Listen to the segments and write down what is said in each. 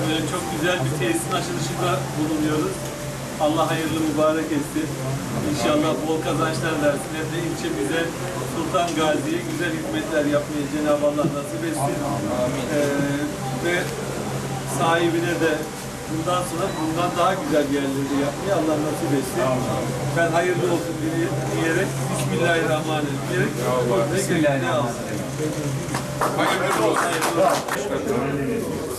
Böyle çok güzel bir tesisin açılışında bulunuyoruz. Allah hayırlı mübarek etsin. İnşallah bol kazançlar versin. Hem de ilçemize Sultan Gazi'ye güzel hizmetler yapmayı Cenab-ı Allah nasip etsin. Ee, ve sahibine de bundan sonra bundan daha güzel yerleri yapmayı Allah nasip etsin. Ben hayırlı olsun diye- diyerek Bismillahirrahmanirrahim diyerek Bismillahirrahmanirrahim. Hayırlı olsun.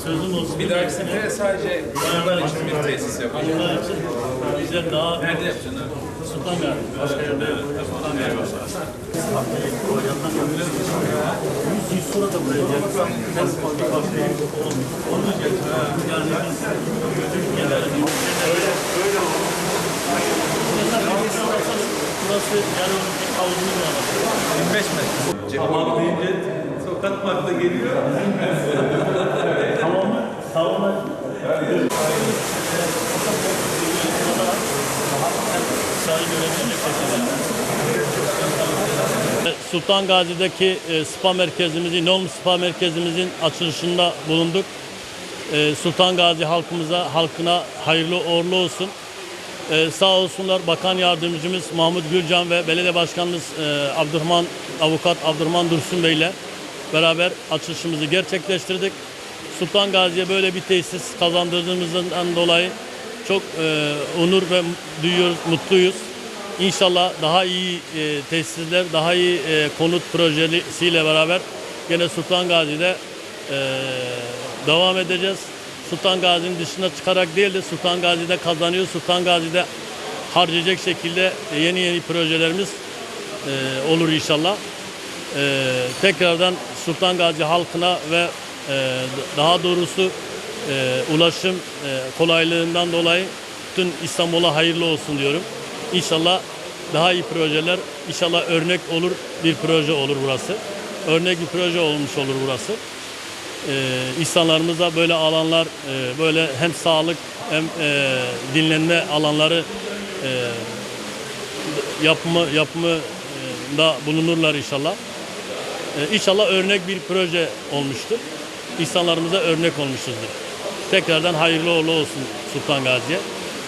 Sözüm olsun. Bir dahaki sefere sadece bayanlar için bir tesis yapacağız. Bunlar için bize daha Nerede yapacaksın? Sultan Gazi. Başka yerde. Sultan Gazi. Yüz yüz sonra da buraya geldik. Hem farklı farklı olmayacak. Yani biz Türkiye'de böyle böyle Burası yani onun bir havuzunu da var. 25 metre. Hamam deyince sokak mı akla geliyor? Tamamı, tamamı. Sayın Yöneticilik Sultan Gazi'deki e, spa merkezimizi, Nom Spa merkezimizin açılışında bulunduk. E, Sultan Gazi halkımıza, halkına hayırlı uğurlu olsun. E, sağ olsunlar Bakan Yardımcımız Mahmut Gülcan ve Belediye Başkanımız e, Abdurrahman Avukat Abdurrahman Dursun Bey ile beraber açılışımızı gerçekleştirdik. Sultan Gazi'ye böyle bir tesis kazandırdığımızdan dolayı çok e, onur ve duyuyoruz, mutluyuz. İnşallah daha iyi e, tesisler, daha iyi e, konut projesiyle beraber gene Sultan Gazi'de e, devam edeceğiz. Sultan Gazi'nin dışına çıkarak değil de Sultan Gazi'de kazanıyor. Sultan Gazi'de harcayacak şekilde yeni yeni projelerimiz e, olur inşallah. E, tekrardan Sultan Gazi halkına ve e, daha doğrusu e, ulaşım e, kolaylığından dolayı bütün İstanbul'a hayırlı olsun diyorum. İnşallah daha iyi projeler, inşallah örnek olur bir proje olur burası. Örnek bir proje olmuş olur burası. Ee, insanlarımıza böyle alanlar, e, böyle hem sağlık hem e, dinlenme alanları e, yapımı yapımı da bulunurlar inşallah. E, inşallah örnek bir proje olmuştur. İnsanlarımıza örnek olmuşuzdur. Tekrardan hayırlı uğurlu olsun Sultan Gazi'ye.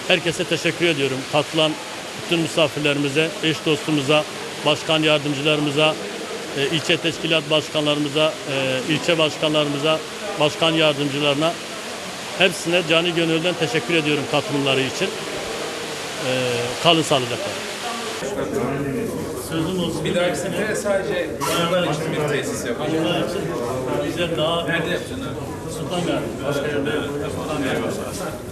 Herkese teşekkür ediyorum. Katılan bütün misafirlerimize, eş dostumuza, başkan yardımcılarımıza, e, ilçe teşkilat başkanlarımıza, e, ilçe başkanlarımıza, başkan yardımcılarına hepsine canı gönülden teşekkür ediyorum katılımları için. E, kalın sağlıcakla. Sözüm olsun. Bir dahaki sefere sadece bayanlar için bir tesis yapacağız. Bunlar için bize daha Nerede yapacaksın? Sultan Gazi. Başka yerde yok. Sultan Gazi.